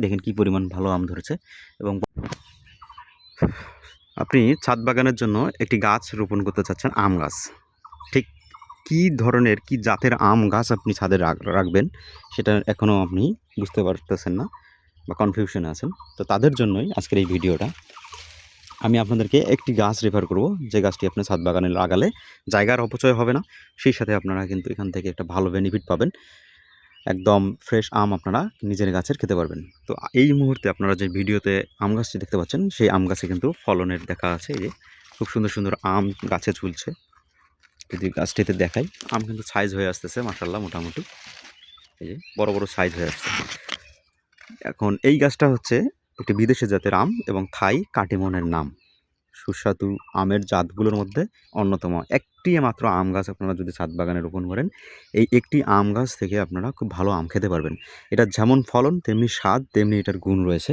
দেখেন কি পরিমাণ ভালো আম ধরেছে এবং আপনি ছাদ বাগানের জন্য একটি গাছ রোপণ করতে চাচ্ছেন আম গাছ। ঠিক কী ধরনের, কি জাতের আম গাছ আপনি ছাদে রাখ- রাখবেন সেটা এখনও আপনি বুঝতে পারতেছেন না বা কনফিউশনে আছেন। তো তাদের জন্যই আজকের এই ভিডিওটা। আমি আপনাদেরকে একটি গাছ রেফার করব, যে গাছটি আপনি ছাদ বাগানে লাগালে জায়গার অপচয় হবে না, সেই সাথে আপনারা কিন্তু এখান থেকে একটা ভালো বেনিফিট পাবেন। একদম ফ্রেশ আম আপনারা নিজের গাছের খেতে পারবেন। তো এই মুহূর্তে আপনারা যে ভিডিওতে আম গাছটি দেখতে পাচ্ছেন, সেই আম গাছে কিন্তু ফলনের দেখা আছে। এই যে খুব সুন্দর সুন্দর আম গাছে ঝুলছে। যদি গাছটিতে দেখাই, আম কিন্তু সাইজ হয়ে আসতেছে মাসাল্লাহ মোটামুটি। এই যে বড় বড় সাইজ হয়ে আসছে। এখন এই গাছটা হচ্ছে একটি বিদেশি জাতের আম এবং থাই কাটিমনের নাম। সুস্বাদু আমের জাতগুলোর মধ্যে অন্যতম। একটি মাত্র আম গাছ আপনারা যদি ছাদ বাগানে রোপণ করেন, এই একটি আম গাছ থেকে আপনারা খুব ভালো আম খেতে পারবেন। এটা যেমন ফলন, তেমনি স্বাদ, তেমনি এটার গুণ রয়েছে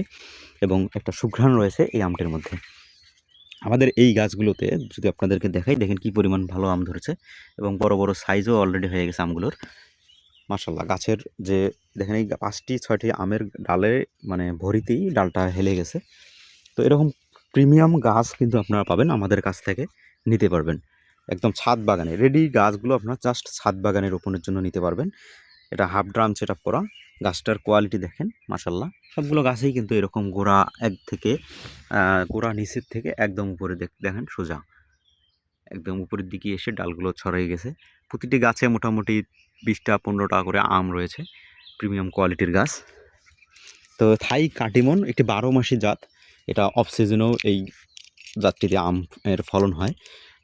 এবং একটা সুঘ্রাণ রয়েছে এই আমটির মধ্যে। আমাদের এই গাছগুলোতে যদি আপনাদেরকে দেখাই, দেখেন কি পরিমাণ ভালো আম ধরেছে এবং বড় বড় সাইজও অলরেডি হয়ে গেছে আমগুলোর। মার্শাল্লাহ গাছের যে, দেখেন এই পাঁচটি, ছয়টি আমের ডালে মানে ভরিতেই ডালটা হেলে গেছে। তো এরকম প্রিমিয়াম গাছ কিন্তু আপনারা পাবেন, আমাদের কাছ থেকে নিতে পারবেন। একদম ছাদ বাগানে রেডি গাছগুলো আপনারা জাস্ট ছাদ বাগানে রোপণের জন্য নিতে পারবেন। এটা হাফ ড্রাম সেট করা, গাছটার কোয়ালিটি দেখেন মাসাল্লাহ সবগুলো গাছেই কিন্তু এরকম গোড়া এক থেকে গোড়া নিচের থেকে একদম উপরে দেখ- দেখেন সোজা। একদম উপরের দিকে এসে ডালগুলো ছড়িয়ে গেছে। প্রতিটি গাছে মোটামুটি বিশটা পনেরোটা করে আম রয়েছে, প্রিমিয়াম কোয়ালিটির গাছ। তো থাই কাটিমন একটি বারো মাসি জাত। এটা অফ সিজনেও এই জাতটিতে আম এর ফলন হয়।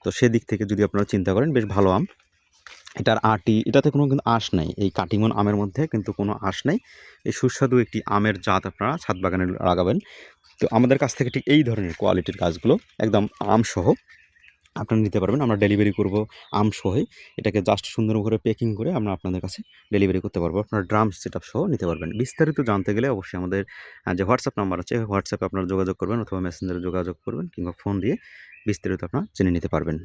তো সেদিক থেকে যদি আপনারা চিন্তা করেন, বেশ ভালো আম। এটার আটি, এটাতে কোনো কিন্তু আঁশ নাই। এই কাটিমন আমের মধ্যে কিন্তু কোনো আঁশ নাই। এই সুস্বাদু একটি আমের জাত আপনারা ছাদ বাগানে লাগাবেন। তো আমাদের কাছ থেকে ঠিক এই ধরনের কোয়ালিটির গাছগুলো একদম আম সহ আপনারা নিতে পারবেন। আমরা ডেলিভারি করব আম সহই এটাকে জাস্ট সুন্দর করে প্যাকিং করে আমরা আপনাদের কাছে ডেলিভারি করতে পারব। আপনারা ড্রাম সেট সহ নিতে পারবেন। বিস্তারিত জানতে গেলে অবশ্যই আমাদের যে হোয়াটসঅ্যাপ নাম্বার আছে হোয়াটসঅ্যাপে আপনারা যোগাযোগ করবেন অথবা মেসেঞ্জারে যোগাযোগ করবেন কিংবা ফোন দিয়ে বিস্তারিত আপনারা জেনে নিতে পারবেন।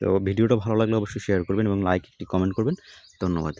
তো ভিডিওটা ভালো লাগলে অবশ্যই শেয়ার করবেন এবং লাইক একটি কমেন্ট করবেন। ধন্যবাদ।